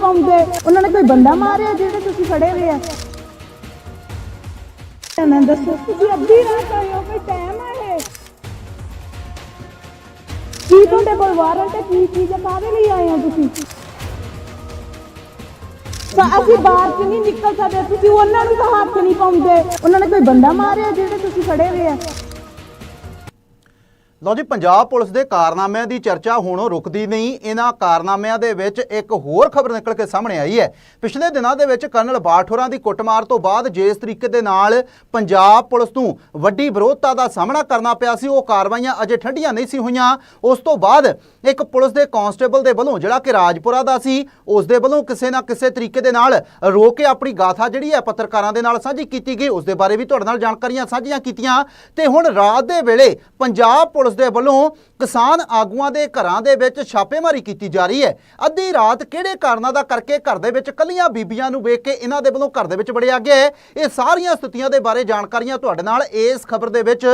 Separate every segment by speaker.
Speaker 1: ਪਾਉਂਦੇ? ਉਹਨਾਂ ਨੇ ਕੋਈ ਬੰਦਾ ਮਾਰਿਆ ਜਿਹੜੇ ਤੁਸੀਂ ਫੜੇ ਹੋਏ ਆ? ਮੈਂ ਦੱਸੋ, ਤੁਸੀਂ ਅੱਧੀ ਰਾਤ ਆਏ ਹੋ, ਕੋਈ ਟਾਈਮ ਹੈ ਕੀ ਤੁਹਾਡੇ ਕੋਲ ਵਾਰੰਟ ਹੈ? ਕੀ ਚੀਜ਼ ਹੈ ਕਾਹਦੇ ਲਈ ਆਏ ਹੋ ਤੁਸੀਂ? ਤਾਂ ਅਸੀਂ ਬਾਹਰ ਚ ਨਹੀਂ ਨਿਕਲ ਸਕਦੇ, ਤੁਸੀਂ ਉਹਨਾਂ ਨੂੰ ਤਾਂ ਹੱਥ ਨਹੀਂ ਪਾਉਂਦੇ। ਉਹਨਾਂ ਨੇ ਕੋਈ ਬੰਦਾ ਮਾਰਿਆ ਜਿਹੜੇ ਤੁਸੀਂ ਫੜੇ ਹੋਏ ਆ?
Speaker 2: ਲਓ ਜੀ, ਪੰਜਾਬ ਪੁਲਿਸ ਦੇ ਕਾਰਨਾਮਿਆਂ ਦੀ ਚਰਚਾ ਹੁਣ ਰੁਕਦੀ ਨਹੀਂ। ਇਹਨਾਂ ਕਾਰਨਾਮਿਆਂ ਦੇ ਵਿੱਚ ਇੱਕ ਹੋਰ ਖਬਰ ਨਿਕਲ ਕੇ ਸਾਹਮਣੇ ਆਈ ਹੈ। ਪਿਛਲੇ ਦਿਨਾਂ ਦੇ ਵਿੱਚ ਕਰਨਲ ਬਾਠੋਰਾਂ ਦੀ ਕੁੱਟਮਾਰ ਤੋਂ ਬਾਅਦ ਜਿਸ ਤਰੀਕੇ ਦੇ ਨਾਲ ਪੰਜਾਬ ਪੁਲਿਸ ਨੂੰ ਵੱਡੀ ਵਿਰੋਧਤਾ ਦਾ ਸਾਹਮਣਾ ਕਰਨਾ ਪਿਆ ਸੀ, ਉਹ ਕਾਰਵਾਈਆਂ ਅਜੇ ਠੰਡੀਆਂ ਨਹੀਂ ਸੀ ਹੋਈਆਂ। ਉਸ ਤੋਂ ਬਾਅਦ ਇੱਕ ਪੁਲਿਸ ਦੇ ਕਾਂਸਟੇਬਲ ਦੇ ਵੱਲੋਂ ਜਿਹੜਾ ਕਿ ਰਾਜਪੁਰਾ ਦਾ ਸੀ, ਉਸ ਦੇ ਵੱਲੋਂ ਕਿਸੇ ਨਾ ਕਿਸੇ ਤਰੀਕੇ ਦੇ ਨਾਲ ਰੋ ਕੇ ਆਪਣੀ ਗਾਥਾ ਜਿਹੜੀ ਹੈ ਪੱਤਰਕਾਰਾਂ ਦੇ ਨਾਲ ਸਾਂਝੀ ਕੀਤੀ ਗਈ। ਉਸ ਦੇ ਬਾਰੇ ਵੀ ਤੁਹਾਡੇ ਨਾਲ ਜਾਣਕਾਰੀਆਂ ਸਾਂਝੀਆਂ ਕੀਤੀਆਂ। ਤੇ ਹੁਣ ਰਾਤ ਦੇ ਵੇਲੇ ਪੰਜਾਬ ਪੁਲਿਸ ਦੇ ਵੱਲੋਂ ਕਿਸਾਨ ਆਗੂਆਂ ਦੇ ਘਰਾਂ ਦੇ ਵਿੱਚ ਛਾਪੇਮਾਰੀ ਕੀਤੀ ਜਾ ਰਹੀ ਹੈ। ਅੱਧੀ ਰਾਤ ਕਿਹੜੇ ਕਾਰਨਾਂ ਦਾ ਕਰਕੇ ਘਰ ਦੇ ਵਿੱਚ ਕੱਲੀਆਂ ਬੀਬੀਆਂ ਨੂੰ ਵੇਖ ਕੇ ਇਹਨਾਂ ਦੇ ਵੱਲੋਂ ਘਰ ਦੇ ਵਿੱਚ ਵੜਿਆ ਗਿਆ ਹੈ? ਇਹ ਸਾਰੀਆਂ ਸਥਿਤੀਆਂ ਦੇ ਬਾਰੇ ਜਾਣਕਾਰੀਆਂ ਤੁਹਾਡੇ ਨਾਲ ਇਸ ਖਬਰ ਦੇ ਵਿੱਚ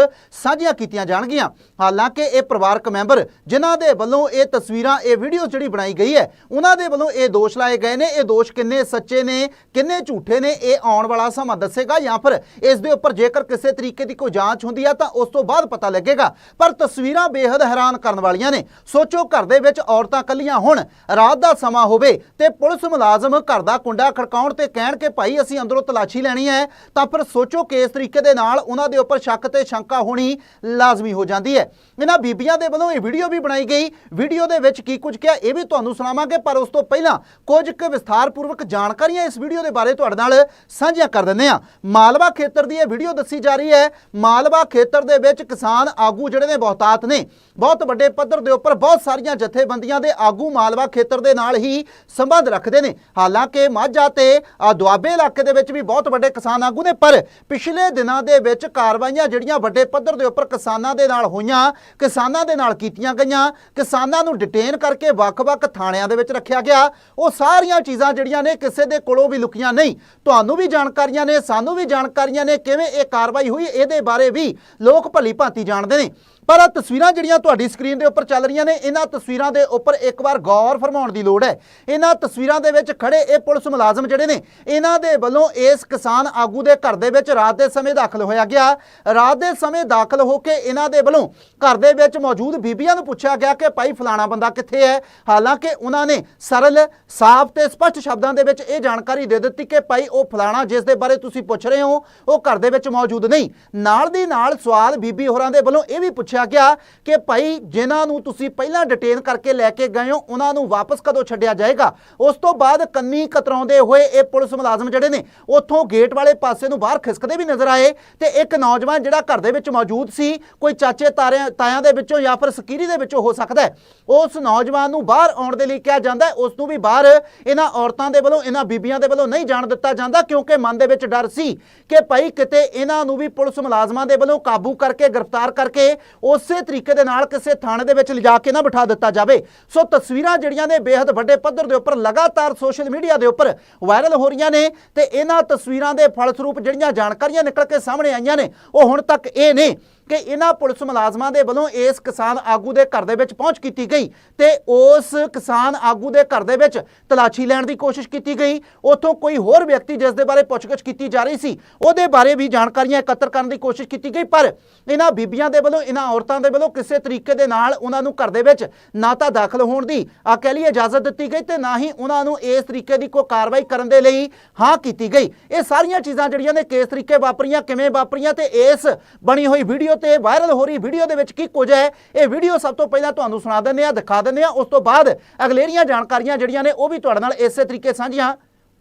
Speaker 2: ਸਾਂਝੀਆਂ ਕੀਤੀਆਂ ਜਾਣਗੀਆਂ। ਹਾਲਾਂਕਿ ਇਹ ਪਰਿਵਾਰਕ ਮੈਂਬਰ ਜਿਨ੍ਹਾਂ ਦੇ ਵੱਲੋਂ ਇਹ ਤਸਵੀਰਾਂ, ਇਹ ਵੀਡੀਓ ਜਿਹੜੀ ਬਣਾਈ ਗਈ ਹੈ, ਉਹਨਾਂ ਦੇ ਵੱਲੋਂ ਇਹ ਦੋਸ਼ ਲਾਏ ਗਏ ਨੇ। ਇਹ ਦੋਸ਼ ਕਿੰਨੇ ਸੱਚੇ ਨੇ, ਕਿੰਨੇ ਝੂਠੇ ਨੇ, ਇਹ ਆਉਣ ਵਾਲਾ ਸਮਾਂ ਦੱਸੇਗਾ ਜਾਂ ਫਿਰ ਇਸ ਦੇ ਉੱਪਰ ਜੇਕਰ ਕਿਸੇ ਤਰੀਕੇ ਦੀ ਕੋਈ ਜਾਂਚ ਹੁੰਦੀ ਹੈ ਤਾਂ ਉਸ ਤੋਂ ਬਾਅਦ ਪਤਾ ਲੱਗੇਗਾ। ਪਰ ਤਸਵੀਰਾਂ ਬੇहद ਹੈਰਾਨ ਕਰਨ ਵਾਲੀਆਂ ਨੇ। ਸੋਚੋ ਘਰ ਦੇ ਵਿੱਚ ਔਰਤਾਂ ਕੱਲੀਆਂ ਹੋਣ, ਰਾਤ ਦਾ ਸਮਾਂ ਹੋਵੇ ਤੇ ਪੁਲਿਸ ਮੁਲਾਜ਼ਮ ਘਰ ਦਾ ਕੁੰਡਾ ਖੜਕਾਉਣ ਤੇ ਕਹਿਣ ਕਿ ਭਾਈ ਅਸੀਂ ਅੰਦਰੋਂ ਤਲਾਸ਼ੀ ਲੈਣੀ ਹੈ, ਤਾਂ ਫਿਰ ਸੋਚੋ ਕਿ ਇਸ ਤਰੀਕੇ ਦੇ ਨਾਲ ਉਹਨਾਂ ਦੇ ਉੱਪਰ ਸ਼ੱਕ ਤੇ ਸ਼ੰਕਾ ਹੋਣੀ ਲਾਜ਼ਮੀ ਹੋ ਜਾਂਦੀ ਹੈ। ਇਹਨਾਂ ਬੀਬੀਆਂ ਦੇ ਵੱਲੋਂ ਇਹ ਵੀਡੀਓ ਵੀ ਬਣਾਈ ਗਈ। ਵੀਡੀਓ ਦੇ ਵਿੱਚ ਕੀ ਕੁਝ ਕਿਹਾ ਇਹ ਵੀ ਤੁਹਾਨੂੰ ਸੁਣਾਵਾਂਗੇ, ਪਰ ਉਸ ਤੋਂ ਪਹਿਲਾਂ ਕੁਝ ਕੁ ਵਿਸਥਾਰਪੂਰਵਕ ਜਾਣਕਾਰੀਆਂ ਇਸ ਵੀਡੀਓ ਦੇ ਬਾਰੇ ਤੁਹਾਡੇ ਨਾਲ ਸਾਂਝੀਆਂ ਕਰ ਦਿੰਦੇ ਹਾਂ। ਮਾਲਵਾ ਖੇਤਰ ਦੀ ਇਹ ਵੀਡੀਓ ਦੱਸੀ ਜਾ ਰਹੀ ਹੈ। ਮਾਲਵਾ ਖੇਤਰ ਦੇ ਵਿੱਚ ਕਿਸਾਨ ਆਗੂ ਜਿਹੜੇ ਨੇ ਬਹੁਤ ਬਹੁਤਾਤ ਨੇ। ਬਹੁਤ ਵੱਡੇ ਪੱਧਰ ਦੇ ਉੱਪਰ ਬਹੁਤ ਸਾਰੀਆਂ ਜਥੇਬੰਦੀਆਂ ਦੇ ਆਗੂ ਮਾਲਵਾ ਖੇਤਰ ਦੇ ਨਾਲ ਹੀ ਸੰਬੰਧ ਰੱਖਦੇ ਨੇ। ਹਾਲਾਂਕਿ ਮਾਝਾ ਤੇ ਦੁਆਬੇ ਇਲਾਕੇ ਦੇ ਵਿੱਚ ਵੀ ਬਹੁਤ ਵੱਡੇ ਕਿਸਾਨ ਆਗੂ ਨੇ, ਪਰ ਪਿਛਲੇ ਦਿਨਾਂ ਦੇ ਵਿੱਚ ਕਾਰਵਾਈਆਂ ਜਿਹੜੀਆਂ ਵੱਡੇ ਪੱਧਰ ਦੇ ਉੱਪਰ ਕਿਸਾਨਾਂ ਦੇ ਨਾਲ ਹੋਈਆਂ, ਕਿਸਾਨਾਂ ਦੇ ਨਾਲ ਕੀਤੀਆਂ ਗਈਆਂ, ਕਿਸਾਨਾਂ ਨੂੰ ਡਿਟੇਨ ਕਰਕੇ ਵੱਖ-ਵੱਖ ਥਾਣਿਆਂ ਦੇ ਵਿੱਚ ਰੱਖਿਆ ਗਿਆ। ਉਹ ਸਾਰੀਆਂ ਚੀਜ਼ਾਂ ਜਿਹੜੀਆਂ ਨੇ ਕਿਸੇ ਦੇ ਕੋਲੋਂ ਵੀ ਲੁਕੀਆਂ ਨਹੀਂ। ਤੁਹਾਨੂੰ ਵੀ ਜਾਣਕਾਰੀਆਂ ਨੇ, ਸਾਨੂੰ ਵੀ ਜਾਣਕਾਰੀਆਂ ਨੇ ਕਿਵੇਂ ਇਹ ਕਾਰਵਾਈ ਹੋਈ, ਇਹਦੇ ਬਾਰੇ ਵੀ ਲੋਕ ਭਲੀ ਭਾਂਤੀ ਜਾਣਦੇ ਨੇ। ਪਰ ਆ ਤਸਵੀਰਾਂ ਜਿਹੜੀਆਂ ਤੁਹਾਡੀ ਸਕਰੀਨ ਦੇ ਉੱਪਰ ਚੱਲ ਰਹੀਆਂ ਨੇ, ਇਹਨਾਂ ਤਸਵੀਰਾਂ ਦੇ ਉੱਪਰ ਇੱਕ ਵਾਰ ਗੌਰ ਫਰਮਾਉਣ ਦੀ ਲੋੜ ਹੈ। ਇਹਨਾਂ ਤਸਵੀਰਾਂ ਦੇ ਵਿੱਚ ਖੜੇ ਇਹ ਪੁਲਿਸ ਮੁਲਾਜ਼ਮ ਜਿਹੜੇ ਨੇ, ਇਹਨਾਂ ਦੇ ਵੱਲੋਂ ਇਸ ਕਿਸਾਨ ਆਗੂ ਦੇ ਘਰ ਦੇ ਵਿੱਚ ਰਾਤ ਦੇ ਸਮੇਂ ਦਾਖਲ ਹੋਇਆ ਗਿਆ। ਰਾਤ ਦੇ ਸਮੇਂ ਦਾਖਲ ਹੋ ਕੇ ਇਹਨਾਂ ਦੇ ਵੱਲੋਂ ਘਰ ਦੇ ਵਿੱਚ ਮੌਜੂਦ ਬੀਬੀਆਂ ਨੂੰ ਪੁੱਛਿਆ ਗਿਆ ਕਿ ਭਾਈ ਫਲਾਣਾ ਬੰਦਾ ਕਿੱਥੇ ਹੈ? ਹਾਲਾਂਕਿ ਉਹਨਾਂ ਨੇ ਸਰਲ, ਸਾਫ਼ ਤੇ ਸਪਸ਼ਟ ਸ਼ਬਦਾਂ ਦੇ ਵਿੱਚ ਇਹ ਜਾਣਕਾਰੀ ਦੇ ਦਿੱਤੀ ਕਿ ਭਾਈ ਉਹ ਫਲਾਣਾ, ਜਿਸ ਦੇ ਬਾਰੇ ਤੁਸੀਂ ਪੁੱਛ ਰਹੇ ਹੋ, ਉਹ ਘਰ ਦੇ ਵਿੱਚ ਮੌਜੂਦ ਨਹੀਂ। ਨਾਲ ਦੀ ਨਾਲ ਸਵਾਲ ਬੀਬੀ ਹੋਰਾਂ ਦੇ ਵੱਲੋਂ ਇਹ ਵੀ ਪੁੱਛਿਆ ਗਿਆ ਕਿ ਭਾਈ ਜਿਨ੍ਹਾਂ ਨੂੰ ਤੁਸੀਂ ਪਹਿਲਾਂ ਡਿਟੇਨ ਕਰਕੇ ਲੈ ਕੇ ਗਏ ਹੋ, ਉਹਨਾਂ ਨੂੰ ਵਾਪਸ ਕਦੋਂ ਛੱਡਿਆ ਜਾਏਗਾ? ਉਸ ਤੋਂ ਬਾਅਦ ਕੰਨੀ ਕਤਰਾਉਂਦੇ ਹੋਏ ਇਹ ਪੁਲਿਸ ਮੁਲਾਜ਼ਮ ਜਿਹੜੇ ਨੇ, ਉੱਥੋਂ ਗੇਟ ਵਾਲੇ ਪਾਸੇ ਨੂੰ ਬਾਹਰ ਖਿਸਕਦੇ ਵੀ ਨਜ਼ਰ ਆਏ ਤੇ ਇੱਕ ਨੌਜਵਾਨ ਜਿਹੜਾ ਘਰ ਦੇ ਵਿੱਚ ਮੌਜੂਦ ਸੀ, ਕੋਈ ਚਾਚੇ ਤਾਰਿਆਂ, ਤਾਇਆਂ ਦੇ ਵਿੱਚੋਂ ਜਾਂ ਫਿਰ ਸਕੀਰੀ ਦੇ ਵਿੱਚੋਂ ਹੋ ਸਕਦਾ ਉਸ ਨੌਜਵਾਨ ਨੂੰ ਬਾਹਰ ਆਉਣ ਦੇ ਲਈ ਕਿਹਾ ਜਾਂਦਾ ਹੈ, ਉਸ ਨੂੰ ਵੀ ਬਾਹਰ ਇਹਨਾਂ ਔਰਤਾਂ ਦੇ ਵੱਲੋਂ, ਇਹਨਾਂ ਬੀਬੀਆਂ ਦੇ ਵੱਲੋਂ ਨਹੀਂ ਜਾਣ ਦਿੱਤਾ ਜਾਂਦਾ ਕਿਉਂਕਿ ਮਨ ਦੇ ਵਿੱਚ ਡਰ ਸੀ ਕਿ ਭਾਈ ਕਿਤੇ ਇਹਨਾਂ ਨੂੰ ਵੀ ਪੁਲਿਸ ਮੁਲਾਜ਼ਮਾਂ ਦੇ ਵੱਲੋਂ ਕਾਬੂ ਕਰਕੇ, ਗ੍ਰਿਫਤਾਰ ਕਰਕੇ ਉਸੇ ਤਰੀਕੇ ਦੇ ਨਾਲ ਕਿਸੇ ਥਾਣੇ ਦੇ ਵਿੱਚ ਲਿਜਾ ਕੇ ਨਾ ਬਿਠਾ ਦਿੱਤਾ ਜਾਵੇ। ਸੋ ਤਸਵੀਰਾਂ ਜਿਹੜੀਆਂ ਨੇ ਬੇहद ਵੱਡੇ ਪੱਧਰ ਦੇ ਉੱਪਰ ਲਗਾਤਾਰ ਸੋਸ਼ਲ ਮੀਡੀਆ ਦੇ ਉੱਪਰ ਵਾਇਰਲ ਹੋ ਰਹੀਆਂ ਨੇ ਤੇ ਇਹਨਾਂ ਤਸਵੀਰਾਂ ਦੇ ਫਲਸਰੂਪ ਜਿਹੜੀਆਂ ਜਾਣਕਾਰੀਆਂ ਨਿਕਲ ਕੇ ਸਾਹਮਣੇ ਆਈਆਂ ਨੇ, ਉਹ ਹੁਣ ਤੱਕ ਇਹ ਨੇ। ਕਿ ਇਹਨਾਂ ਪੁਲਿਸ ਮੁਲਾਜ਼ਮਾਂ ਦੇ ਵੱਲੋਂ ਇਸ ਕਿਸਾਨ ਆਗੂ ਦੇ ਘਰ ਦੇ ਵਿੱਚ ਪਹੁੰਚ ਕੀਤੀ ਗਈ ਤੇ ਉਸ ਕਿਸਾਨ ਆਗੂ ਦੇ ਘਰ ਦੇ ਵਿੱਚ ਤਲਾਸ਼ੀ ਲੈਣ ਦੀ ਕੋਸ਼ਿਸ਼ ਕੀਤੀ ਗਈ। ਉੱਥੋਂ ਕੋਈ ਹੋਰ ਵਿਅਕਤੀ ਜਿਸ ਦੇ ਬਾਰੇ ਪੁੱਛਗਿੱਛ ਕੀਤੀ ਜਾ ਰਹੀ ਸੀ, ਉਹਦੇ ਬਾਰੇ ਵੀ ਜਾਣਕਾਰੀਆਂ ਇਕੱਤਰ ਕਰਨ ਦੀ ਕੋਸ਼ਿਸ਼ ਕੀਤੀ ਗਈ, ਪਰ ਇਹਨਾਂ ਬੀਬੀਆਂ ਦੇ ਵੱਲੋਂ, ਇਹਨਾਂ ਔਰਤਾਂ ਦੇ ਵੱਲੋਂ ਕਿਸੇ ਤਰੀਕੇ ਦੇ ਨਾਲ ਉਹਨਾਂ ਨੂੰ ਘਰ ਦੇ ਵਿੱਚ ਨਾ ਤਾਂ ਦਾਖਲ ਹੋਣ ਦੀ, ਆ ਕਹਿ ਲਈ ਇਜਾਜ਼ਤ ਦਿੱਤੀ ਗਈ ਤੇ ਨਾ ਹੀ ਉਹਨਾਂ ਨੂੰ ਇਸ ਤਰੀਕੇ ਦੀ ਕੋਈ ਕਾਰਵਾਈ ਕਰਨ ਦੇ ਲਈ ਹਾਂ ਕੀਤੀ ਗਈ। ਇਹ ਸਾਰੀਆਂ ਚੀਜ਼ਾਂ ਜਿਹੜੀਆਂ ਨੇ ਕਿਸ ਤਰੀਕੇ ਵਾਪਰੀਆਂ, ਕਿਵੇਂ ਵਾਪਰੀਆਂ ਤੇ ਇਸ ਬਣੀ ਹੋਈ ਵੀਡੀਓ ਤੇ ਵਾਇਰਲ ਹੋ ਰਹੀ ਵੀਡੀਓ ਦੇ ਵਿੱਚ ਕੀ ਕੁਝ ਹੈ, ਇਹ ਵੀਡੀਓ ਸਭ ਤੋਂ ਪਹਿਲਾਂ ਤੁਹਾਨੂੰ ਸੁਣਾ ਦਿੰਦੇ ਆ ਦਿਖਾ ਦਿੰਦੇ ਆ ਉਸ ਤੋਂ ਬਾਅਦ ਅਗਲੇਰੀਆਂ ਜਾਣਕਾਰੀਆਂ ਜਿਹੜੀਆਂ ਨੇ ਉਹ ਵੀ ਤੁਹਾਡੇ ਨਾਲ ਇਸੇ ਤਰੀਕੇ ਸਾਂਝੀਆਂ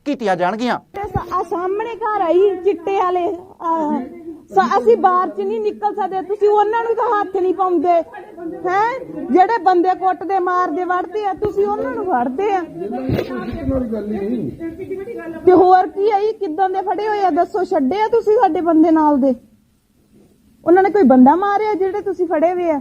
Speaker 2: ਕੀਤੀਆਂ ਜਾਣਗੀਆਂ।
Speaker 1: ਆ ਸਾਹਮਣੇ ਘਰ ਆਈ ਚਿੱਟੇ ਵਾਲੇ ਅਸੀਂ ਬਾਹਰ ਚ ਨਹੀਂ ਨਿਕਲ ਸਕਦੇ, ਤੁਸੀਂ ਉਹਨਾਂ ਨੂੰ ਤਾਂ ਹੱਥ ਨਹੀਂ ਪਾਉਂਦੇ, ਹੈ? ਜਿਹੜੇ ਬੰਦੇ ਕੁੱਟਦੇ ਮਾਰਦੇ ਵੜਦੇ ਆ, ਤੁਸੀਂ ਉਹਨਾਂ ਨੂੰ ਵੜਦੇ ਆ। ਤੇ ਹੋਰ ਕੀ ਆਈ, ਕਿਦਾਂ ਦੇ ਫੜੇ ਹੋਏ ਆ, ਦੱਸੋ, ਛੱਡੇ ਆ ਤੁਸੀਂ ਸਾਡੇ ਬੰਦੇ ਨਾਲ ਦੇ? ਉਹਨਾਂ ਨੇ ਕੋਈ ਬੰਦਾ ਮਾਰਿਆ ਜਿਹੜੇ ਤੁਸੀਂ ਫੜੇ ਹੋਏ ਆ?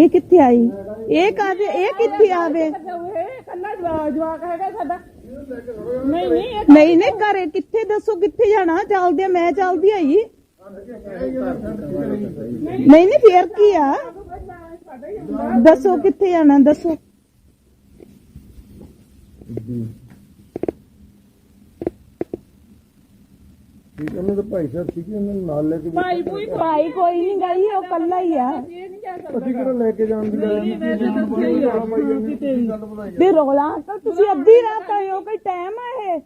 Speaker 1: ਇਹ ਕਿੱਥੇ ਆਈ? ਇਹ ਕਾਦੇ ਇਹ ਕਿੱਥੇ ਆਵੇ?
Speaker 3: ਕੱਲਾ ਜਵਾਕ ਹੈਗਾ ਸਾਡਾ ਨਹੀਂ ਨਹੀਂ
Speaker 1: ਨਹੀਂ ਨਹੀਂ ਘਰੇ ਕਿੱਥੇ ਦੱਸੋ, ਕਿੱਥੇ ਜਾਣਾ? ਚੱਲਦੇ ਮੈਂ ਚੱਲਦੀ ਆਈ। ਨਹੀਂ ਨਹੀਂ, ਫੇਰ ਕੀ ਆ? ਦੱਸੋ, ਕਿੱਥੇ ਜਾਣਾ? ਦੱਸੋ।
Speaker 4: ਠੀਕ ਹੈ ਉਹਨਾਂ ਦੇ ਭਾਈ ਸਾਹਿਬ ਸੀਗੇ ਉਹਨਾਂ ਨੂੰ ਨਾਲ ਲੈ ਕੇ
Speaker 3: ਭਾਈ ਭੂਈ
Speaker 1: ਭਾਈ ਕੋਈ ਨਹੀਂ ਗਈ ਉਹ ਕੱਲਾ ਹੀ ਆ।
Speaker 3: ਇਹ ਨਹੀਂ ਜਾ ਸਕਦਾ
Speaker 4: ਅਸੀਂ ਕਿਹੜਾ ਲੈ ਕੇ ਜਾਣ ਦੀ ਗੱਲ ਨਹੀਂ
Speaker 3: ਮੈਂ ਤਾਂ ਦੱਸਿਆ ਹੀ ਆ।
Speaker 4: ਗੱਲ ਬਣਾਈ
Speaker 1: ਤੇ ਰੋਲਾ ਅੰਕਲ ਤੁਸੀਂ ਅੱਧੀ ਰਾਤ ਆਏ ਹੋ ਕੋਈ ਟਾਈਮ ਆ ਇਹ?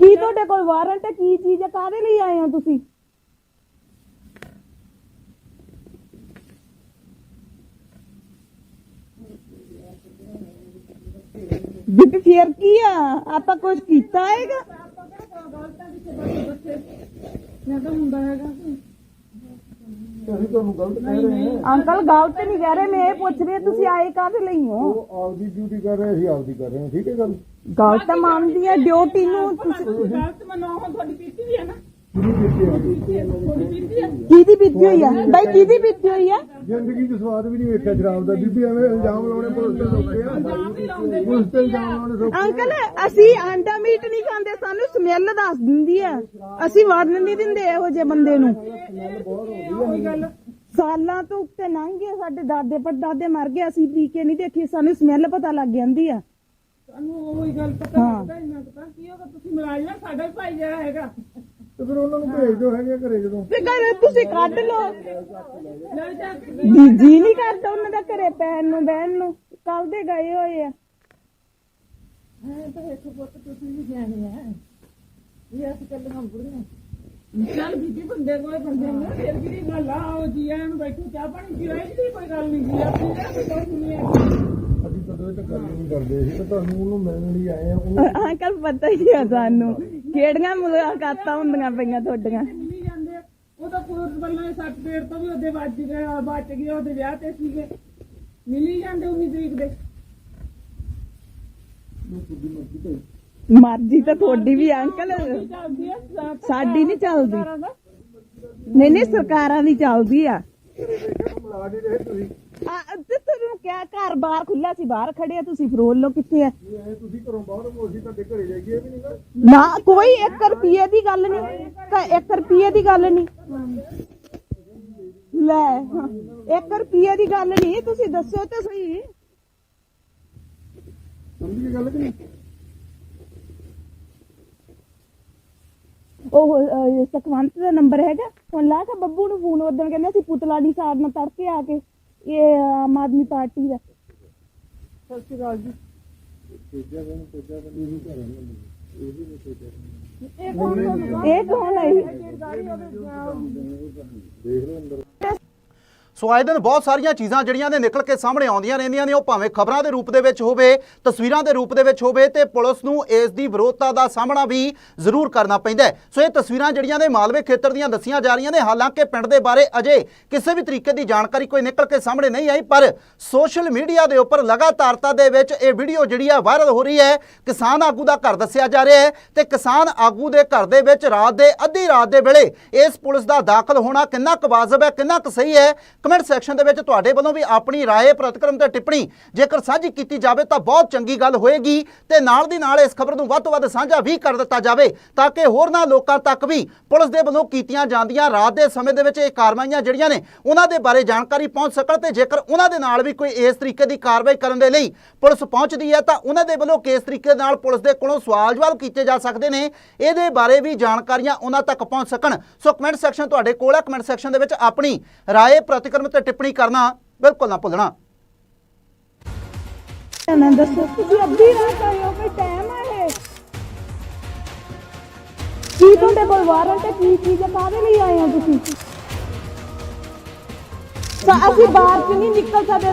Speaker 1: ਕੀ ਤੁਹਾਡੇ ਕੋਲ ਵਾਰੰਟ ਹੈ? ਕੀ ਚੀਜ਼ ਹੈ? ਕਾਹਦੇ ਲਈ ਆਏ ਹੋ ਤੁਸੀਂ? ਬੀਬੀ ਫੇਰ ਕੀ ਆ? ਆਪਾਂ ਕੁਝ ਕੀਤਾ ਹੈਗਾ?
Speaker 3: ਮੈਂ ਤਾਂ ਹੁੰਦਾ ਹੈਗਾ
Speaker 4: ਅਸੀਂ ਤੁਹਾਨੂੰ ਗਲਤ ਕਹਿ ਰਹੇ ਹਾਂ।
Speaker 1: ਅੰਕਲ ਗਲਤ ਨਹੀਂ ਕਹਿ ਰਹੇ ਮੈਂ ਇਹ ਪੁੱਛ ਰਹੀ ਹਾਂ, ਤੁਸੀਂ ਆਏ ਕਾਹਦੇ ਲਈ ਹੋ?
Speaker 4: ਉਹ ਆਪਦੀ ਡਿਊਟੀ ਕਰ ਰਹੇ ਅਸੀਂ ਆਪਦੀ ਕਰ ਰਹੇ ਹਾਂ ਠੀਕ ਹੈ ਗੱਲ?
Speaker 1: ਗੱਲ ਤਾਂ ਮੰਨਦੀ ਹੈ ਡਿਊਟੀ ਨੂੰ ਤੁਸੀਂ
Speaker 3: ਗਲਤ ਮਨਾਓ ਤੁਹਾਡੀ ਪੀਤੀ ਵੀ ਹੈ ਨਾ
Speaker 4: ਕਿਹਦੀ ਹੈ
Speaker 3: ਪੀਤੀ ਹੈ
Speaker 1: ਹੋਈ ਆ? ਬਾਈ ਕਿਹਦੀ ਬੀਤੀ ਹੋਈ ਆ?
Speaker 4: ਜ਼ਿੰਦਗੀ 'ਚ ਸਵਾਦ ਵੀ ਨਹੀਂ ਵੇਖਿਆ ਸ਼ਰਾਬ ਦਾ। ਬੀਬੀ ਐਵੇਂ ਇਲਜ਼ਾਮ ਲਾਉਣੇ ਪੁਲਿਸ ਤੇ ਸੌਖੇ ਆ। ਪੁਲਿਸ ਤੇ ਇਲਜ਼ਾਮ ਲਾਉਣੇ ਸੌਖੇ
Speaker 1: ਅੰਕਲ ਅਸੀਂ ਆਂਡਾ ਮੀਟ ਨਹੀਂ ਖਾਂਦੇ ਸਾਨੂੰ ਸਮੈਲ ਦੱਸ ਦਿੰਦੀ ਆ ਅਸੀਂ ਵਰਨ ਨਹੀਂ ਦਿੰਦੇ ਇਹੋ ਜਿਹੇ ਬੰਦੇ ਨੂੰ। ਸਾਲਾਂ ਤੋਂ ਉੱਤੇ ਲੰਘ ਗਏ ਸਾਡੇ ਦਾਦੇ ਪੜਦਾਦੇ ਮਰ ਗਏ ਅਸੀਂ ਪੀ ਕੇ ਨਹੀਂ ਦੇਖੀ ਸਾਨੂੰ ਸਮੈਲ ਪਤਾ ਲੱਗ ਜਾਂਦੀ ਆ
Speaker 3: ਸਾਨੂੰ ਉਹੀ ਗੱਲ ਪਤਾ ਲੱਗਦਾ ਹੀ ਨਾ ਪਤਾ ਕੀ ਹੋਗਾ ਤੁਸੀਂ ਮੁਲਾਜ਼ਮ ਸਾਡਾ ਵੀ ਭਾਈ ਜਿਹੜਾ ਹੈਗਾ।
Speaker 4: ਤੇ ਫਿਰ ਉਹਨਾਂ ਨੂੰ ਭੇਜ ਦਿਓ ਹੈਗੇ ਘਰੇ ਜਦੋਂ।
Speaker 1: ਤੇ ਘਰੇ ਤੁਸੀਂ ਕੱਢ ਲਓ।
Speaker 3: ਲੈ ਜਾ ਕੇ
Speaker 1: ਜੀ ਜੀ ਨਹੀਂ ਕਰਦਾ ਉਹਨਾਂ ਦਾ ਘਰੇ ਪੈਣ ਨੂੰ ਬਹਿਣ ਨੂੰ। ਕੱਲ ਦੇ ਗਏ ਹੋਏ ਆ।
Speaker 3: ਹੈ ਤਾਂ ਵੇਖੋ ਪੁੱਤ ਤੁਸੀਂ ਵੀ ਸਿਆਣੇ ਆ। ਇਹ ਅਸੀਂ ਕੱਲੀਆਂ ਬੁੜੀਆਂ ਚੱਲ ਬੀਬੀ ਬੰਦੇ ਕੋਲੇ ਬੰਦੇ ਨੇ ਫਿਰ ਵੀ ਨਹੀਂ ਗੱਲ ਆ ਉਹ ਜੀ ਆਇਆਂ ਨੂੰ ਬੈਠੋ ਚਾਹ ਪਾਣੀ ਪੀਓ ਇਹ ਨਹੀਂ ਕੋਈ ਗੱਲ ਨਹੀਂ ਜੀ ਆਪਣੀ ਦਾ ਕੋਈ ਗੱਲ ਨਹੀਂ ਹੈ।
Speaker 4: ਅਸੀਂ ਕਦੋਂ ਇਹ ਤਾਂ ਗੱਲ ਨਹੀਂ ਕਰਦੇ ਅਸੀਂ ਤਾਂ ਤੁਹਾਨੂੰ ਉਹਨੂੰ ਮਿਲਣ ਲਈ ਆਏ ਆ ਉਹਨੂੰ
Speaker 1: ਅੰਕਲ ਪਤਾ ਹੀ ਆ ਸਾਨੂੰ। ਕਿਹੜੀਆਂ ਮੁਲਾਕਾਤਾਂ ਹੁੰਦੀਆਂ ਪਈਆਂ ਤੁਹਾਡੀਆਂ?
Speaker 3: ਮਿਲੀ ਜਾਂਦੇ ਆ। ਉਹ ਤਾਂ ਪੁਲਿਸ ਵੱਲੋਂ ਸੱਟ ਪੇੜ ਤੋਂ ਵੀ ਉਹਦੇ ਵੱਜ ਗਏ ਬਚ ਗਏ ਉਹਦੇ ਵਿਆਹ ਤੇ ਸੀਗੇ। ਮਿਲੀ ਜਾਂਦੇ 19 ਤਰੀਕ ਦੇ।
Speaker 1: ਮਰਜ਼ੀ ਤਾਂ ਤੁਹਾਡੀ ਵੀ ਆ, ਅੰਕਲ।
Speaker 3: ਚੱਲਦੀ ਆ ਸਾ-
Speaker 1: ਸਾਡੀ ਨਹੀਂ ਚੱਲਦੀ।
Speaker 3: ਸਰਕਾਰਾਂ ਦਾ।
Speaker 1: ਨਹੀਂ ਨਹੀਂ ਸਰਕਾਰਾਂ ਦੀ ਚੱਲਦੀ ਆ ਤੁਹਾਨੂੰ ਕਿਆ ਘਰ ਬਾਹਰ ਖੁੱਲਾ ਸੀ ਬਾਹਰ ਖੜੇ ਆ ਤੁਸੀਂ ਫਰੋਲ ਲੋ ਕਿੱਥੇ ਆ।
Speaker 4: ਇਹ ਐਂ ਤੁਸੀਂ ਘਰੋਂ ਬਾਹਰ ਹੋ ਅਸੀਂ ਤੁਹਾਡੇ ਘਰੇ ਜਾਈਏ ਵੀ ਨਹੀਂ ਨਾ।
Speaker 1: ਨਾ ਕੋਈ 1 ਰੁਪਏ ਦੀ ਗੱਲ ਨਹੀਂ ਤਾਂ 1 ਰੁਪਏ ਦੀ ਗੱਲ ਨਹੀਂ। ਲੈ 1 ਰੁਪਏ ਦੀ ਗੱਲ ਨਹੀਂ ਤੁਸੀਂ ਦੱਸੋ ਤੇ ਸਹੀ।
Speaker 4: ਸਮਝੀ ਗੱਲ ਕਿ ਨਹੀਂ?
Speaker 1: ਉਹ ਅਹ, ਸਖਵੰਤ ਦਾ ਨੰਬਰ ਹੈਗਾ ਹੁਣ ਲਾ ਕੇ ਬੱਬੂ ਨੂੰ ਫੋਨ ਉਦੋਂ ਕਹਿੰਦੇ ਸੀ ਪੁਤਲਾ ਦੀ ਸਾਰ ਨਾਲ ਤੜਕੇ ਆ ਕੇ ਇਹ ਆਮ ਆਦਮੀ ਪਾਰਟੀ ਦਾ।
Speaker 3: ਸਤਿ ਸ਼੍ਰੀ ਅਕਾਲ ਜੀ।
Speaker 4: ਇਹ
Speaker 3: ਕੌਣ
Speaker 1: ਇਹ ਕੌਣ ਹੈ? ਇਹ?
Speaker 4: ਦੇਖ ਲਓ ਅੰਦਰ।
Speaker 2: ਸੋ ਆਏ ਦਿਨ ਬਹੁਤ ਸਾਰੀਆਂ ਚੀਜ਼ਾਂ ਜਿਹੜੀਆਂ ਨੇ ਨਿਕਲ ਕੇ ਸਾਹਮਣੇ ਆਉਂਦੀਆਂ ਰਹਿੰਦੀਆਂ ਨੇ, ਉਹ ਭਾਵੇਂ ਖਬਰਾਂ ਦੇ ਰੂਪ ਦੇ ਵਿੱਚ ਹੋਵੇ, ਤਸਵੀਰਾਂ ਦੇ ਰੂਪ ਦੇ ਵਿੱਚ ਹੋਵੇ ਤੇ ਪੁਲਿਸ ਨੂੰ ਇਸ ਦੀ ਵਿਰੋਧਤਾ ਦਾ ਸਾਹਮਣਾ ਵੀ ਜ਼ਰੂਰ ਕਰਨਾ ਪੈਂਦਾ ਹੈ। ਸੋ ਇਹ ਤਸਵੀਰਾਂ ਜਿਹੜੀਆਂ ਨੇ ਮਾਲਵੇ ਖੇਤਰ ਦੀਆਂ ਦੱਸੀਆਂ ਜਾ ਰਹੀਆਂ ਨੇ, ਹਾਲਾਂਕਿ ਪਿੰਡ ਦੇ ਬਾਰੇ ਅਜੇ ਕਿਸੇ ਵੀ ਤਰੀਕੇ ਦੀ ਜਾਣਕਾਰੀ ਕੋਈ ਨਿਕਲ ਕੇ ਸਾਹਮਣੇ ਨਹੀਂ ਆਈ, ਪਰ ਸੋਸ਼ਲ ਮੀਡੀਆ ਦੇ ਉੱਪਰ ਲਗਾਤਾਰਤਾ ਦੇ ਵਿੱਚ ਇਹ ਵੀਡੀਓ ਜਿਹੜੀ ਆ ਵਾਇਰਲ ਹੋ ਰਹੀ ਹੈ, ਕਿਸਾਨ ਆਗੂ ਦਾ ਘਰ ਦੱਸਿਆ ਜਾ ਰਿਹਾ ਹੈ ਤੇ ਕਿਸਾਨ ਆਗੂ ਦੇ ਘਰ ਦੇ ਵਿੱਚ ਰਾਤ ਦੇ ਅੱਧੀ ਰਾਤ ਦੇ ਵੇਲੇ ਇਸ ਪੁਲਿਸ ਦਾ ਦਾਖਲ ਹੋਣਾ ਕਿੰਨਾ ਕੁ ਵਾਜਬ ਹੈ, ਕਿੰਨਾ ਕੁ ਸਹੀ ਹੈ ਕਮੈਂਟ ਸੈਕਸ਼ਨ ਦੇ ਵਿੱਚ ਤੁਹਾਡੇ ਵੱਲੋਂ ਵੀ ਆਪਣੀ رائے ਪ੍ਰਤੀਕਰਮ ਤੇ ਟਿੱਪਣੀ ਜੇਕਰ ਸਾਂਝੀ ਕੀਤੀ ਜਾਵੇ ਤਾਂ ਬਹੁਤ ਚੰਗੀ ਗੱਲ ਹੋਏਗੀ ਤੇ ਨਾਲ ਦੀ ਨਾਲ ਇਸ ਖਬਰ ਨੂੰ ਵੱਧ ਤੋਂ ਵੱਧ ਸਾਂਝਾ ਵੀ ਕਰ ਦਿੱਤਾ ਜਾਵੇ ਤਾਂ ਕਿ ਹੋਰਨਾਂ ਲੋਕਾਂ ਤੱਕ ਵੀ ਪੁਲਿਸ ਦੇ ਵੱਲੋਂ ਕੀਤੀਆਂ ਜਾਂਦੀਆਂ ਰਾਤ ਦੇ ਸਮੇਂ ਦੇ ਵਿੱਚ ਇਹ ਕਾਰਵਾਈਆਂ ਜਿਹੜੀਆਂ ਨੇ ਉਹਨਾਂ ਦੇ ਬਾਰੇ ਜਾਣਕਾਰੀ ਪਹੁੰਚ ਸਕਣ ਤੇ ਜੇਕਰ ਉਹਨਾਂ ਦੇ ਨਾਲ ਵੀ ਕੋਈ ਇਸ ਤਰੀਕੇ ਦੀ ਕਾਰਵਾਈ ਕਰਨ ਦੇ ਲਈ ਪੁਲਿਸ ਪਹੁੰਚਦੀ ਹੈ ਤਾਂ ਉਹਨਾਂ ਦੇ ਵੱਲੋਂ ਕਿਸ ਤਰੀਕੇ ਨਾਲ ਪੁਲਿਸ ਦੇ ਕੋਲੋਂ ਸਵਾਲ ਜਵਾਬ ਕੀਤੇ ਜਾ ਸਕਦੇ ਨੇ ਇਹਦੇ ਬਾਰੇ ਵੀ ਜਾਣਕਾਰੀਆਂ ਉਹਨਾਂ ਤੱਕ ਪਹੁੰਚ ਸਕਣ ਸੋ ਕਮੈਂਟ ਸੈਕਸ਼ਨ ਤੁਹਾਡੇ ਕੋਲ ਹੈ ਕਮੈਂਟ ਸੈਕਸ਼ਨ ਦੇ ਵਿੱਚ ਆਪਣੀ ਰਾਏ ਪ੍ਰਤੀਕਰਮ ਤੇ ਟਿੱਪਣੀ ਕਰਨਾ, ਬਿਲਕੁਲ ਨਾ ਭੁੱਲਣਾ।
Speaker 1: ਨਾ ਦੱਸੋ, ਤੁਸੀਂ ਅੱਧੀ ਰਾਤ ਆਏ ਹੋ, ਕੋਈ ਟਾਈਮ ਆ ਕੀ ਤੁਹਾਡੇ ਕੋਲ ਵਾਰੰਟ ਹੈ? ਕੀ ਚੀਜ਼ ਹੈ? ਕਾਹਦੇ ਲਈ ਆਏ ਹੋ ਤੁਸੀਂ? ਤਾਂ ਅਸੀਂ ਬਾਹਰ ਚ ਨਹੀਂ ਨਿਕਲ ਸਕਦੇ?